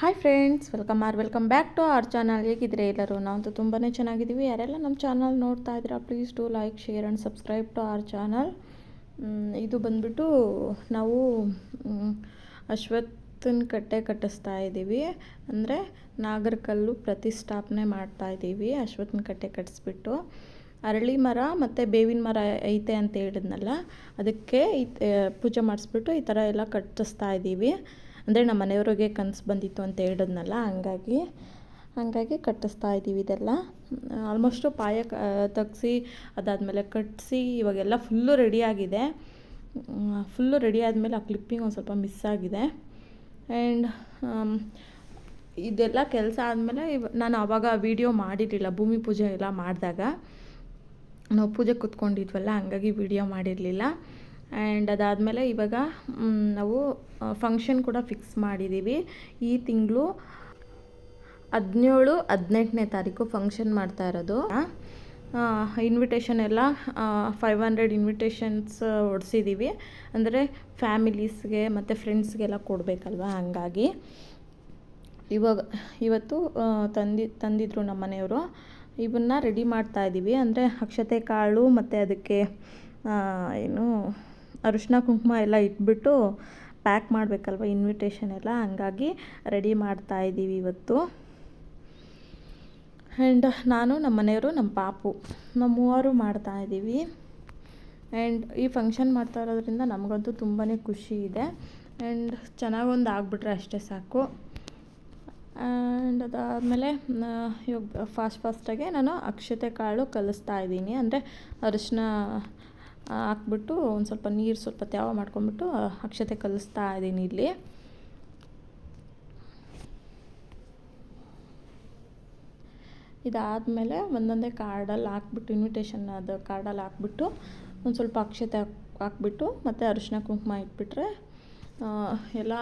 Hi friends welcome or welcome back to our channel ಹೇಗಿದ್ರೆ ಎಲ್ಲರೂ? ನಾವಂತೂ ತುಂಬಾ ಚೆನ್ನಾಗಿದ್ದೀವಿ. ಯಾರೆಲ್ಲ ನಮ್ಮ ಚಾನಲ್ ನೋಡ್ತಾ ಇದ್ದೀರಾ please to like share and subscribe to our channel ಇದು ಬಂದ್ಬಿಟ್ಟು ನಾವು ಅಶ್ವತ್ಥನ ಕಟ್ಟೆ ಕಟ್ಟಿಸ್ತಾ ಇದ್ದೀವಿ. ಅಂದರೆ ನಾಗರಕಲ್ಲು ಪ್ರತಿಷ್ಠಾಪನೆ ಮಾಡ್ತಾ ಇದ್ದೀವಿ ಅಶ್ವತ್ಥನ ಕಟ್ಟೆ ಕಟ್ಟಿಸ್ಬಿಟ್ಟು. ಅರಳಿ ಮರ ಮತ್ತು ಬೇವಿನ ಮರ ಐತೆ ಅಂತ ಹೇಳಿದ್ನಲ್ಲ, ಅದಕ್ಕೆ ಈ ಪೂಜೆ ಮಾಡಿಸ್ಬಿಟ್ಟು ಈ ಥರ ಎಲ್ಲ ಕಟ್ಟಿಸ್ತಾ ಇದ್ದೀವಿ. ಅಂದರೆ ನಮ್ಮ ಮನೆಯವ್ರಿಗೆ ಕನಸು ಬಂದಿತ್ತು ಅಂತ ಹೇಳಿದ್ನಲ್ಲ, ಹಂಗಾಗಿ, ಹಾಗಾಗಿ ಕಟ್ಟಿಸ್ತಾ ಇದ್ದೀವಿ ಇದೆಲ್ಲ. ಆಲ್ಮೋಸ್ಟು ಪಾಯ ಕ, ತೆಗ್ಸಿ, ಅದಾದಮೇಲೆ ಕಟ್ಟಿಸಿ ಇವಾಗೆಲ್ಲ ಫುಲ್ಲು ರೆಡಿಯಾಗಿದೆ ಫುಲ್ಲು ರೆಡಿ ಆದಮೇಲೆ ಆ ಕ್ಲಿಪ್ಪಿಂಗ್ ಒಂದು ಸ್ವಲ್ಪ ಮಿಸ್ ಆಗಿದೆ. ಆ್ಯಂಡ್ ಇದೆಲ್ಲ ಕೆಲಸ ಆದಮೇಲೆ ಇವ, ನಾನು ಆವಾಗ ವೀಡಿಯೋ ಮಾಡಿರಲಿಲ್ಲ, ಭೂಮಿ ಪೂಜೆ ಎಲ್ಲ ಮಾಡಿದಾಗ. ನಾವು ಪೂಜೆ ಕೂತ್ಕೊಂಡಿದ್ವಲ್ಲ, ಹಂಗಾಗಿ ವಿಡಿಯೋ ಮಾಡಿರಲಿಲ್ಲ. ಆ್ಯಂಡ್ ಅದಾದಮೇಲೆ ಇವಾಗ ನಾವು ಫಂಕ್ಷನ್ ಕೂಡ ಫಿಕ್ಸ್ ಮಾಡಿದ್ದೀವಿ ಈ ತಿಂಗಳು ಹದಿನೇಳು ಹದಿನೆಂಟನೇ ತಾರೀಕು ಫಂಕ್ಷನ್ ಮಾಡ್ತಾ ಇರೋದು. ಇನ್ವಿಟೇಷನ್ ಎಲ್ಲ ಫೈವ್ ಹಂಡ್ರೆಡ್ ಇನ್ವಿಟೇಷನ್ಸ್ ಹೊಡ್ಸಿದ್ದೀವಿ ಅಂದರೆ ಫ್ಯಾಮಿಲೀಸ್ಗೆ ಮತ್ತು ಫ್ರೆಂಡ್ಸ್ಗೆಲ್ಲ ಕೊಡಬೇಕಲ್ವ ಹಂಗಾಗಿ. ಇವಾಗ, ಇವತ್ತು ತಂದಿ, ತಂದಿದ್ರು ನಮ್ಮ ಮನೆಯವರು. ಇವನ್ನ ರೆಡಿ ಮಾಡ್ತಾ ಇದ್ದೀವಿ ಅಂದರೆ ಅಕ್ಷತೆ ಕಾಳು ಮತ್ತು ಅದಕ್ಕೆ ಏನು ಅರಿಶಿನ ಕುಂಕುಮ ಎಲ್ಲ ಇಟ್ಬಿಟ್ಟು ಪ್ಯಾಕ್ ಮಾಡಬೇಕಲ್ವ ಇನ್ವಿಟೇಷನ್ ಎಲ್ಲ? ಹಂಗಾಗಿ ರೆಡಿ ಮಾಡ್ತಾ ಇದ್ದೀವಿ ಇವತ್ತು. ಆ್ಯಂಡ್ ನಾನು ನಮ್ಮ ಮನೆಯವರು ನಮ್ಮ ಪಾಪು. ನಮ್ಮ ಮೂವರು ಮಾಡ್ತಾ ಇದ್ದೀವಿ. ಆ್ಯಂಡ್ ಈ ಫಂಕ್ಷನ್ ಮಾಡ್ತಾ ಇರೋದ್ರಿಂದ ನಮಗಂತೂ ತುಂಬಾ ಖುಷಿ ಇದೆ. ಆ್ಯಂಡ್ ಚೆನ್ನಾಗೊಂದು ಆಗಿಬಿಟ್ರೆ ಅಷ್ಟೇ ಸಾಕು. ಆ್ಯಂಡ್ ಅದಾದಮೇಲೆ ಇವಾಗ ಫಾಸ್ಟ್ ಫಾಸ್ಟಾಗೆ ನಾನು ಅಕ್ಷತೆ ಕಾಳು ಕಲಿಸ್ತಾ ಇದ್ದೀನಿ. ಅಂದರೆ ಅರಿಶಿನ ಹಾಕ್ಬಿಟ್ಟು ಒಂದು ಸ್ವಲ್ಪ ನೀರು ಸ್ವಲ್ಪ ತ್ಯಾವ ಮಾಡ್ಕೊಂಬಿಟ್ಟು ಅಕ್ಷತೆ ಕಲಿಸ್ತಾ ಇದ್ದೀನಿ ಇಲ್ಲಿ. ಇದಾದಮೇಲೆ ಒಂದೊಂದೇ ಕಾರ್ಡಲ್ಲಿ ಹಾಕ್ಬಿಟ್ಟು ಇನ್ವಿಟೇಷನ್ ಅದು ಕಾರ್ಡಲ್ಲಿ ಹಾಕ್ಬಿಟ್ಟು, ಒಂದು ಸ್ವಲ್ಪ ಅಕ್ಷತೆ ಹಾಕ್ ಹಾಕ್ಬಿಟ್ಟು, ಮತ್ತು ಅರಿಶಿನ ಕುಂಕುಮ ಇಟ್ಬಿಟ್ರೆ ಎಲ್ಲ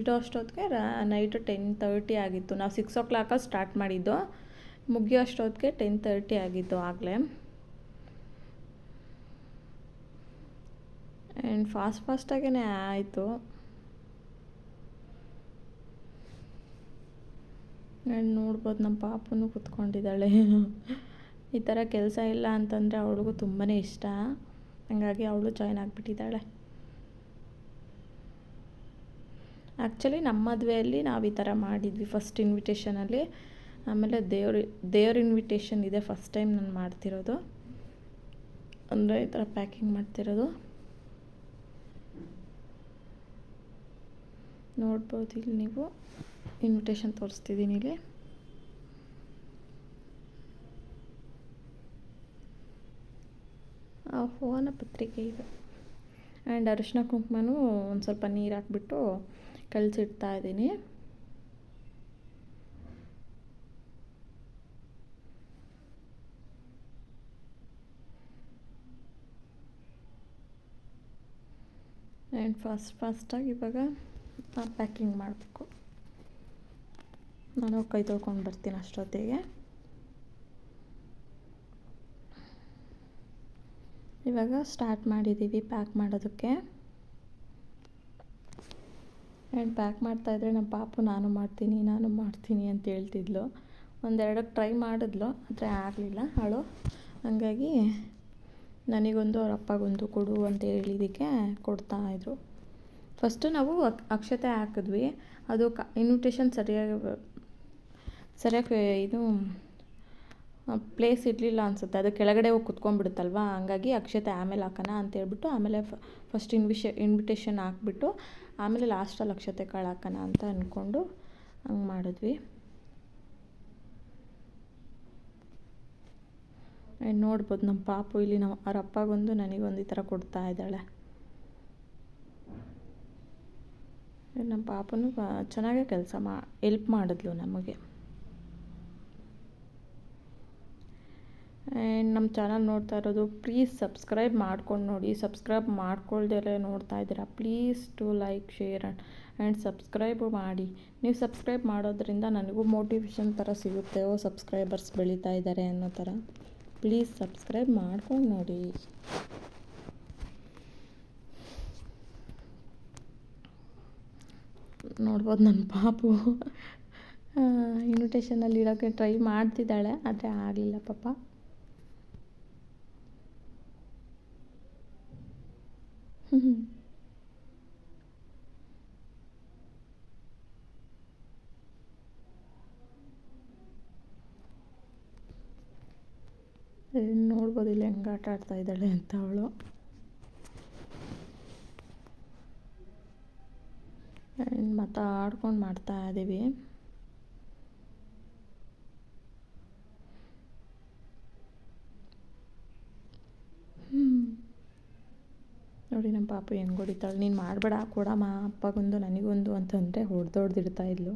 ಇಡೋ ಅಷ್ಟೊತ್ತಿಗೆ ನೈಟು ಟೆನ್ ತರ್ಟಿ ಆಗಿತ್ತು. ನಾವು ಸಿಕ್ಸ್ ಓ ಕ್ಲಾಕಲ್ಲಿ ಸ್ಟಾರ್ಟ್ ಮಾಡಿದ್ದು. ಮುಗಿಯೋ ಅಷ್ಟೊತ್ತಿಗೆ ಟೆನ್ ತರ್ಟಿ ಆಗಿತ್ತು ಆಗಲೇ. ಆ್ಯಂಡ್ ಫಾಸ್ಟ್ ಫಾಸ್ಟಾಗೇ ಆಯಿತು. ಆ್ಯಂಡ್ ನೋಡ್ಬೋದು ನಮ್ಮ ಪಾಪನೂ ಕುತ್ಕೊಂಡಿದ್ದಾಳೆ. ಈ ಥರ ಕೆಲಸ ಇಲ್ಲ ಅಂತಂದರೆ ಅವಳಿಗೂ ತುಂಬಾ ಇಷ್ಟ. ಹಂಗಾಗಿ ಅವಳು ಜಾಯ್ನ್ ಆಗಿಬಿಟ್ಟಿದ್ದಾಳೆ. ಆ್ಯಕ್ಚುಲಿ ನಮ್ಮ ಮದುವೆಯಲ್ಲಿ ನಾವು ಈ ಥರ ಮಾಡಿದ್ವಿ ಫಸ್ಟ್ ಇನ್ವಿಟೇಷನಲ್ಲಿ ಆಮೇಲೆ ದೇವ್ರ ದೇವ್ರ ಇನ್ವಿಟೇಷನ್ ಇದೆ ಫಸ್ಟ್ ಟೈಮ್ ನಾನು ಮಾಡ್ತಿರೋದು. ಅಂದರೆ ಈ ಥರ ಪ್ಯಾಕಿಂಗ್ ಮಾಡ್ತಿರೋದು. ನೋಡ್ಬೋದು ಇಲ್ಲಿ ನೀವು. ಇನ್ವಿಟೇಷನ್ ತೋರಿಸ್ತಿದ್ದೀನಿ ಇಲ್ಲಿ. ಆಹ್ವಾನ ಪತ್ರಿಕೆ ಇದೆ. ಆ್ಯಂಡ್ ಅರಿಶಿನ ಕುಂಕುಮನೂ ಒಂದು ಸ್ವಲ್ಪ ನೀರು ಹಾಕ್ಬಿಟ್ಟು ಕಳಿಸಿಡ್ತಾ ಇದ್ದೀನಿ. ಆ್ಯಂಡ್ ಫಾಸ್ಟ್ ಫಾಸ್ಟಾಗಿ ಇವಾಗ ಪ್ಯಾಕಿಂಗ್ ಮಾಡಬೇಕು. ನಾನು ಕೈ ತೊಳ್ಕೊಂಡು ಬರ್ತೀನಿ ಅಷ್ಟೊತ್ತಿಗೆ. ಇವಾಗ ಸ್ಟಾರ್ಟ್ ಮಾಡಿದ್ದೀವಿ ಪ್ಯಾಕ್ ಮಾಡೋದಕ್ಕೆ. ಆ್ಯಂಡ್ ಪ್ಯಾಕ್ ಮಾಡ್ತಾಯಿದ್ರೆ ನಮ್ಮ ಪಾಪು ನಾನು ಮಾಡ್ತೀನಿ ನಾನು ಮಾಡ್ತೀನಿ ಅಂತ ಹೇಳ್ತಿದ್ಲು. ಒಂದೆರಡಕ್ಕೆ ಟ್ರೈ ಮಾಡಿದ್ಲು, ಆದರೆ ಆಗಲಿಲ್ಲ. ಅವಳು ಹಂಗಾಗಿ ನನಗೊಂದು ಅವ್ರ ಅಪ್ಪಗೊಂದು ಕೊಡು ಅಂತ ಹೇಳಿದ್ದಕ್ಕೆ ಕೊಡ್ತಾಯಿದ್ರು ಫಸ್ಟು ನಾವು ಅಕ್ಷತೆ ಹಾಕಿದ್ವಿ. ಅದು ಕ ಇನ್ವಿಟೇಷನ್ ಸರಿಯಾಗಿ ಸರಿಯಾಗಿ ಇದು ಪ್ಲೇಸ್ ಇರಲಿಲ್ಲ ಅನಿಸುತ್ತೆ. ಅದು ಕೆಳಗಡೆ ಹೋಗಿ ಕುತ್ಕೊಂಡ್ಬಿಡುತ್ತಲ್ವ? ಹಂಗಾಗಿ ಅಕ್ಷತೆ ಆಮೇಲೆ ಹಾಕೋಣ ಅಂತ ಹೇಳ್ಬಿಟ್ಟು ಆಮೇಲೆ ಫಸ್ಟ್ ಇನ್ವಿಷ ಇನ್ವಿಟೇಷನ್ ಹಾಕ್ಬಿಟ್ಟು ಆಮೇಲೆ ಲಾಸ್ಟಲ್ಲಿ ಅಕ್ಷತೆ ಕಾಳು ಹಾಕೋಣ ಅಂತ ಅಂದ್ಕೊಂಡು ಹಂಗೆ ಮಾಡಿದ್ವಿ. ನೋಡ್ಬೋದು ನಮ್ಮ ಪಾಪು ಇಲ್ಲಿ ನಮ್ಮ, ಅವ್ರ ಅಪ್ಪಗೊಂದು ನನಗೊಂದು ಈ ಥರ ಕೊಡ್ತಾ ಇದ್ದಾಳೆ ಆ್ಯಂಡ್ ನಮ್ಮ ಪಾಪನು ಚೆನ್ನಾಗೇ ಕೆಲಸ ಮಾ ಎಲ್ಪ್ ಮಾಡಿದ್ಲು ನಮಗೆ. ಆ್ಯಂಡ್ ನಮ್ಮ ಚಾನಲ್ ನೋಡ್ತಾ ಇರೋದು ಪ್ಲೀಸ್ ಸಬ್ಸ್ಕ್ರೈಬ್ ಮಾಡ್ಕೊಂಡು ನೋಡಿ. ಸಬ್ಸ್ಕ್ರೈಬ್ ಮಾಡ್ಕೊಳ್ದೇ ನೋಡ್ತಾ ಇದ್ದೀರಾ. Please to like share and subscribe ಮಾಡಿ. ನೀವು ಸಬ್ಸ್ಕ್ರೈಬ್ ಮಾಡೋದ್ರಿಂದ ನನಗೂ ಮೋಟಿವೇಶನ್ ಥರ ಸಿಗುತ್ತೆ. ಓ ಸಬ್ಸ್ಕ್ರೈಬರ್ಸ್ ಬೆಳೀತಾ ಇದ್ದಾರೆ ಅನ್ನೋ ಥರ. ಪ್ಲೀಸ್ ಸಬ್ಸ್ಕ್ರೈಬ್ ಮಾಡ್ಕೊಂಡು ನೋಡಿ. ನೋಡ್ಬೋದು ನನ್ನ ಪಾಪು. ಇನ್ವಿಟೇಷನಲ್ಲಿ ಇಡೋಕ್ಕೆ ಟ್ರೈ ಮಾಡ್ತಿದ್ದಾಳೆ, ಆದರೆ ಆಗಲಿಲ್ಲ ಪಾಪ. ನೋಡ್ಬೋದು ಇಲ್ಲಿ ಹೆಂಗೆ ಆಟ ಆಡ್ತಾ ಇದ್ದಾಳೆ ಅಂತ ಅವಳು. ಮಾತಾಡ್ಕೊಂಡು ಮಾಡ್ತಾ ಇದ್ದೀವಿ ನೋಡಿ ನಮ್ಮ ಪಾಪು ಹೆಂಗೆ ಹೊಡಿತಾಳೆ. ನೀನು ಮಾಡಬೇಡ, ಕೊಡಮ್ಮ. ಅಪ್ಪಗೊಂದು, ನನಗೊಂದು ಅಂತಂದರೆ ಹೊಡೆದು ಇದ್ಲು.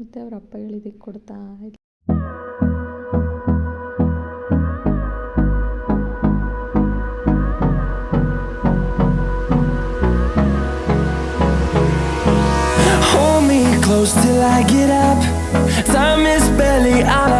ಮತ್ತು ಅವ್ರ ಅಪ್ಪ ಹೇಳಿದ್ದಕ್ಕೆ ಕೊಡ್ತಾ ಇದ್ಲು.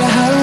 wonder how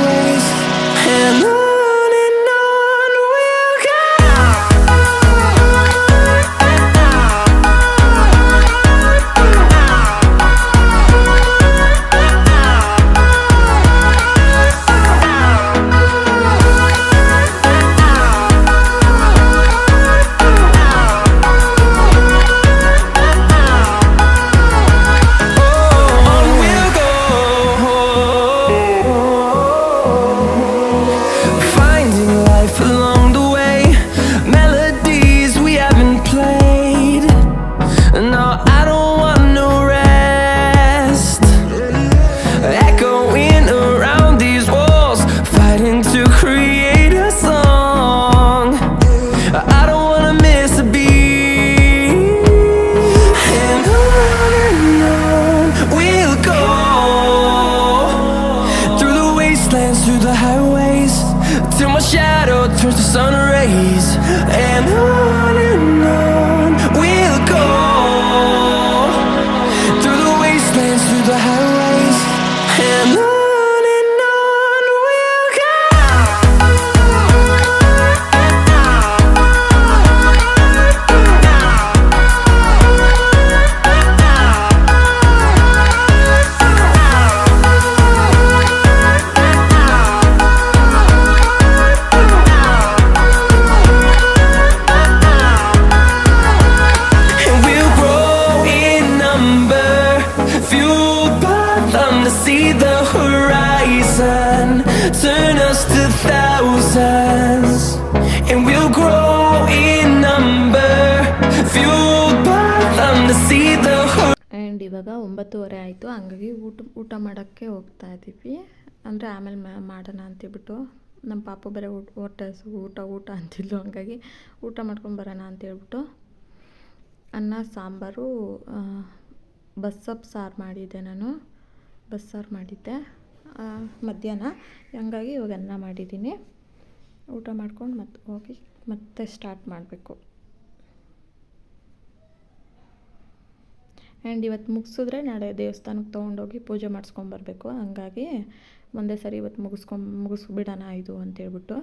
thousands. And we'll grow in number, fueled by them to see the. And ಇವಾಗ ಒಂಬತ್ತುವರೆ ಆಯಿತು. ಹಂಗಾಗಿ ಊಟ ಊಟ ಮಾಡೋಕ್ಕೆ ಹೋಗ್ತಾ ಇದ್ದೀವಿ ಅಂದರೆ ಆಮೇಲೆ ಮಾಡೋಣ ಅಂತೇಳ್ಬಿಟ್ಟು ನಮ್ಮ ಪಾಪ ಬೇರೆ ಊಟ ಹೊಟ್ಟೆ ಊಟ ಊಟ ಅಂತಿದ್ಲು. ಹಂಗಾಗಿ ಊಟ ಮಾಡ್ಕೊಂಡು ಬರೋಣ ಅಂತೇಳ್ಬಿಟ್ಟು ಅನ್ನ ಸಾಂಬಾರು ಬಸ್ಸಪ್ಪು ಸಾರು ಮಾಡಿದ್ದೆ ನಾನು. ಬಸ್ಸಾರು ಮಾಡಿದ್ದೆ. ಮಧ್ಯಾಹ್ನ. ಹಂಗಾಗಿ ಇವಾಗ ಅನ್ನ ಮಾಡಿದ್ದೀನಿ. ಊಟ ಮಾಡ್ಕೊಂಡು ಮತ್ತೆ ಹೋಗಿ ಮತ್ತೆ ಸ್ಟಾರ್ಟ್ ಮಾಡಬೇಕು. ಆ್ಯಂಡ್ ಇವತ್ತು ಮುಗಿಸಿದ್ರೆ ನಾಳೆ ದೇವಸ್ಥಾನಕ್ಕೆ ತೊಗೊಂಡೋಗಿ ಪೂಜೆ ಮಾಡಿಸ್ಕೊಂಬರ್ಬೇಕು ಹಂಗಾಗಿ ಒಂದೇ ಸರಿ ಇವತ್ತು ಮುಗಿಸ್ಕೊಂ ಮುಗಿಸ್ಬಿಡೋಣ ಇದು ಅಂತೇಳ್ಬಿಟ್ಟು.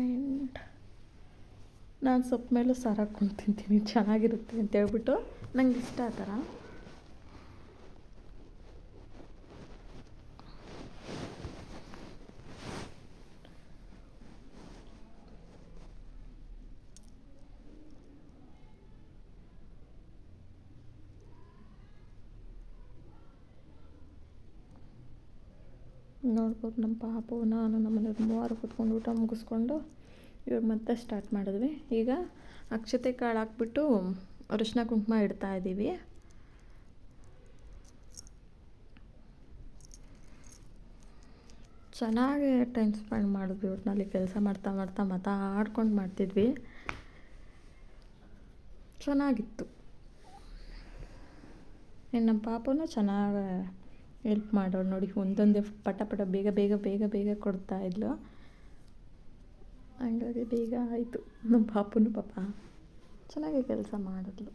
ಆ್ಯಂಡ್ ನಾನು ಸೊಪ್ಪು ಮೇಲೂ ಸಾರು ಹಾಕ್ಕೊಂಡು ತಿಂತೀನಿ. ಚೆನ್ನಾಗಿರುತ್ತೆ ಅಂತೇಳ್ಬಿಟ್ಟು. ನಂಗೆ ಇಷ್ಟ ಆ ಥರ. ನೋಡ್ಬೋದು ನಮ್ಮ ಪಾಪು, ನಾನು ನಮ್ಮ ಮನೆಯವ್ರು ಮೂವರು ಕುತ್ಕೊಂಡು ಊಟ ಮುಗಿಸ್ಕೊಂಡು ಇವಾಗ ಮತ್ತೆ ಸ್ಟಾರ್ಟ್ ಮಾಡಿದ್ವಿ. ಈಗ ಅಕ್ಷತೆ ಕಾಳು ಹಾಕ್ಬಿಟ್ಟು ಅರಿಶಿನ ಕುಂಕುಮ ಇಡ್ತಾ ಇದ್ದೀವಿ. ಚೆನ್ನಾಗಿ ಟೈಮ್ ಸ್ಪೆಂಡ್ ಮಾಡಿದ್ವಿ ಒಟ್ಟಿನಲ್ಲಿ ಕೆಲಸ ಮಾಡ್ತಾ ಮಾಡ್ತಾ ಮಾತಾಡ್ಕೊಂಡು ಮಾಡ್ತಿದ್ವಿ. ಚೆನ್ನಾಗಿತ್ತು. ಇನ್ನು ನಮ್ಮ ಪಾಪನು ಚೆನ್ನಾಗಿ ಹೆಲ್ಪ್ ಮಾಡೋರು ನೋಡಿ, ಒಂದೊಂದೇ ಪಟ ಪಟ ಬೇಗ ಬೇಗ ಬೇಗ ಬೇಗ ಕೊಡ್ತಾಯಿದ್ಲು ಹಂಗಾಗಿ ಬೇಗ ಆಯಿತು ನಮ್ಮ ಪಾಪನು ಪಾಪ. ಚೆನ್ನಾಗಿ ಕೆಲಸ ಮಾಡಿದ್ಲು.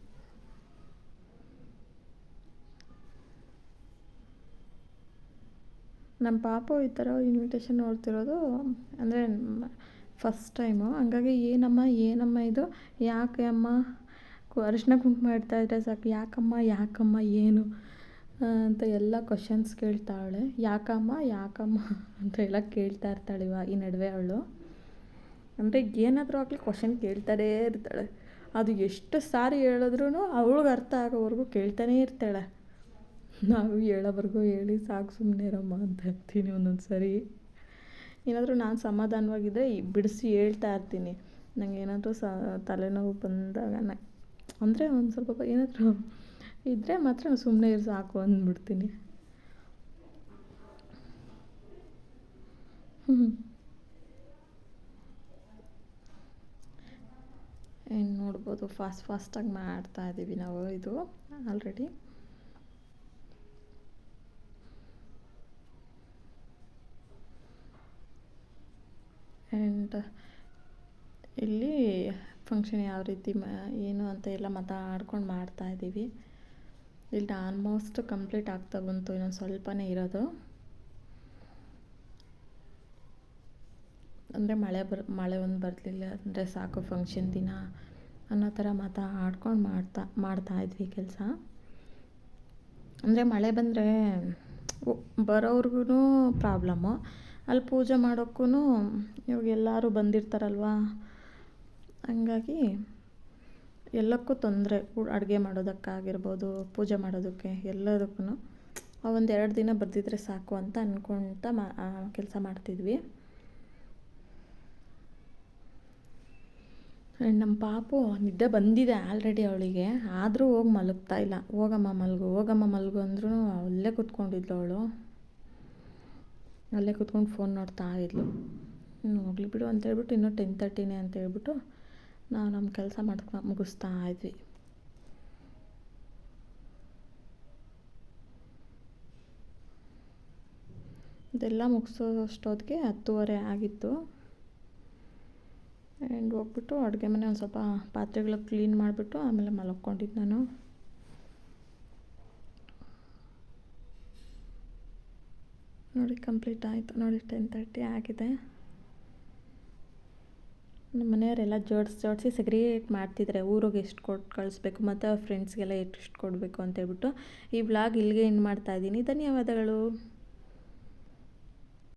ನಮ್ಮ ಪಾಪು ಈ ಥರ ಇನ್ವಿಟೇಷನ್ ನೋಡ್ತಿರೋದು ಅಂದರೆ ಫಸ್ಟ್ ಟೈಮು ಹಂಗಾಗಿ ಏನಮ್ಮ ಏನಮ್ಮ ಇದು? ಯಾಕೆ ಅಮ್ಮ? ಅರಿಶಿನ ಕುಂಕುಮ ಇಡ್ತಾ ಇದ್ರೆ ಸಾಕು. ಯಾಕಮ್ಮ ಯಾಕಮ್ಮ, ಏನು? ಅಂತ ಎಲ್ಲ ಕ್ವಶನ್ಸ್ ಕೇಳ್ತಾಳೆ. ಯಾಕಮ್ಮ ಯಾಕಮ್ಮ ಅಂತ ಎಲ್ಲ ಕೇಳ್ತಾ ಇರ್ತಾಳೆ ಇವಾಗ ಈ ನಡುವೆ ಅವಳು. ಅಂದರೆ ಏನಾದರೂ ಆಗಲಿ ಕ್ವಶನ್ ಕೇಳ್ತಾರೇ ಇರ್ತಾಳೆ. ಅದು ಎಷ್ಟು ಸಾರಿ ಹೇಳಿದ್ರೂ ಅವಳಿಗೆ ಅರ್ಥ ಆಗೋವರೆಗೂ ಕೇಳ್ತಾನೇ ಇರ್ತಾಳೆ. ನಾವು ಹೇಳೋವರೆಗೂ ಹೇಳಿ ಸಾಕು ಸುಮ್ಮನೆ ಇರಮ್ಮ ಅಂತ ಹೇಳ್ತೀನಿ ಒಂದೊಂದು ಸರಿ. ಏನಾದರೂ ನಾನು ಸಮಾಧಾನವಾಗಿದ್ದರೆ ಬಿಡಿಸಿ ಹೇಳ್ತಾ ಇರ್ತೀನಿ. ನನಗೆ ಏನಾದರೂ ಸ ತಲೆನೋವು ಬಂದಾಗ ನ ಅಂದರೆ ಒಂದು ಸ್ವಲ್ಪ ಏನಾದರೂ ಇದ್ದರೆ ಮಾತ್ರ ಸುಮ್ಮನೆ ಇರು ಸಾಕು ಅಂದ್ಬಿಡ್ತೀನಿ. ಹ್ಞೂ ಏನು ನೋಡ್ಬೋದು ಫಾಸ್ಟ್ ಫಾಸ್ಟಾಗಿ ಮಾಡ್ತಾ ಇದ್ದೀವಿ ನಾವು ಇದು ಆಲ್ರೆಡಿ ಆ್ಯಂಡ್ ಇಲ್ಲಿ ಫಂಕ್ಷನ್ ಯಾವ ರೀತಿ ಮ, ಏನು ಅಂತ ಎಲ್ಲ ಮಾತಾಡ್ಕೊಂಡು ಮಾಡ್ತಾ ಇದ್ದೀವಿ ಇಲ್ಲಿ ಆಲ್ಮೋಸ್ಟ್ ಕಂಪ್ಲೀಟ್ ಆಗ್ತಾ ಬಂತು, ಇನ್ನೊಂದು ಸ್ವಲ್ಪನೇ ಇರೋದು. ಅಂದರೆ ಮಳೆ ಬರ್, ಮಳೆ ಒಂದು ಬರಲಿಲ್ಲ ಅಂದರೆ ಸಾಕು ಫಂಕ್ಷನ್ ದಿನ ಅನ್ನೋ ಥರ ಮಾತಾಡ್ಕೊಂಡು ಮಾಡ್ತಾ ಮಾಡ್ತಾ ಇದ್ವಿ ಕೆಲಸ. ಅಂದರೆ ಮಳೆ ಬಂದರೆ ಬರೋರ್ಗು ಪ್ರಾಬ್ಲಮ್ಮು. ಅಲ್ಲಿ ಪೂಜೆ ಮಾಡೋಕ್ಕೂ ಇವಾಗ ಎಲ್ಲರೂ ಬಂದಿರ್ತಾರಲ್ವ? ಹಂಗಾಗಿ ಎಲ್ಲಕ್ಕೂ ತೊಂದರೆ ಅಡುಗೆ ಮಾಡೋದಕ್ಕಾಗಿರ್ಬೋದು, ಪೂಜೆ ಮಾಡೋದಕ್ಕೆ ಎಲ್ಲದಕ್ಕೂ ಒಂದು ಎರಡು ದಿನ ಬರೆದಿದ್ರೆ ಸಾಕು ಅಂತ ಅಂದ್ಕೊಳ್ತಾ ಮಾ ಕೆಲಸ ಮಾಡ್ತಿದ್ವಿ. ನಮ್ಮ ಪಾಪು ನಿದ್ದೆ ಬಂದಿದೆ ಆಲ್ರೆಡಿ ಅವಳಿಗೆ. ಆದರೂ ಹೋಗಿ ಮಲಗ್ತಾ ಇಲ್ಲ. ಹೋಗಮ್ಮ ಮಲಗು ಹೋಗಮ್ಮ ಮಲಗು ಅಂದ್ರೂ ಅಲ್ಲೇ ಕೂತ್ಕೊಂಡಿದ್ಲು ಅವಳು. ಅಲ್ಲೇ ಕೂತ್ಕೊಂಡು ಫೋನ್ ನೋಡ್ತಾ ಇದ್ಲು. ಹೋಗ್ಲಿ ಬಿಡು ಅಂತ ಹೇಳ್ಬಿಟ್ಟು ಇನ್ನೂ ಟೆನ್ ತರ್ಟಿನೇ ಅಂತ ಹೇಳ್ಬಿಟ್ಟು ನಾವು ನಮ್ಮ ಕೆಲಸ ಮಾಡ್ಕೊ ಮುಗಿಸ್ತಾ ಇದ್ವಿ. ಇದೆಲ್ಲ ಮುಗಿಸೋ ಅಷ್ಟೊತ್ತಿಗೆ ಹತ್ತುವರೆ ಆಗಿತ್ತು. ಆ್ಯಂಡ್ ಹೋಗ್ಬಿಟ್ಟು ಅಡುಗೆ ಮನೆ ಒಂದು ಸ್ವಲ್ಪ ಪಾತ್ರೆಗಳು ಕ್ಲೀನ್ ಮಾಡಿಬಿಟ್ಟು ಆಮೇಲೆ ಮಲ್ಕೊಂಡಿದ್ದು ನಾನು. ನೋಡಿ ಕಂಪ್ಲೀಟ್ ಆಯಿತು. ನೋಡಿ ಟೆನ್ ತರ್ಟಿ ಆಗಿದೆ. ನಮ್ಮ ಮನೆಯವರೆಲ್ಲ ಜೋಡಿಸಿ ಜೋಡಿಸಿ ಸೆಗ್ರಿಗೇಟ್ ಮಾಡ್ತಿದ್ದಾರೆ. ಊರಿಗೆ ಎಷ್ಟು ಕೊಟ್ಟು ಕಳಿಸ್ಬೇಕು, ಮತ್ತು ಅವ್ರ ಫ್ರೆಂಡ್ಸ್ಗೆಲ್ಲ ಎಷ್ಟು ಕೊಡಬೇಕು ಅಂತೇಳ್ಬಿಟ್ಟು ಈ ವ್ಲಾಗ್ ಇಲ್ಲಿಗೆ ಏನು ಮಾಡ್ತಾಯಿದ್ದೀನಿ ಧನ್ಯವಾದಗಳು.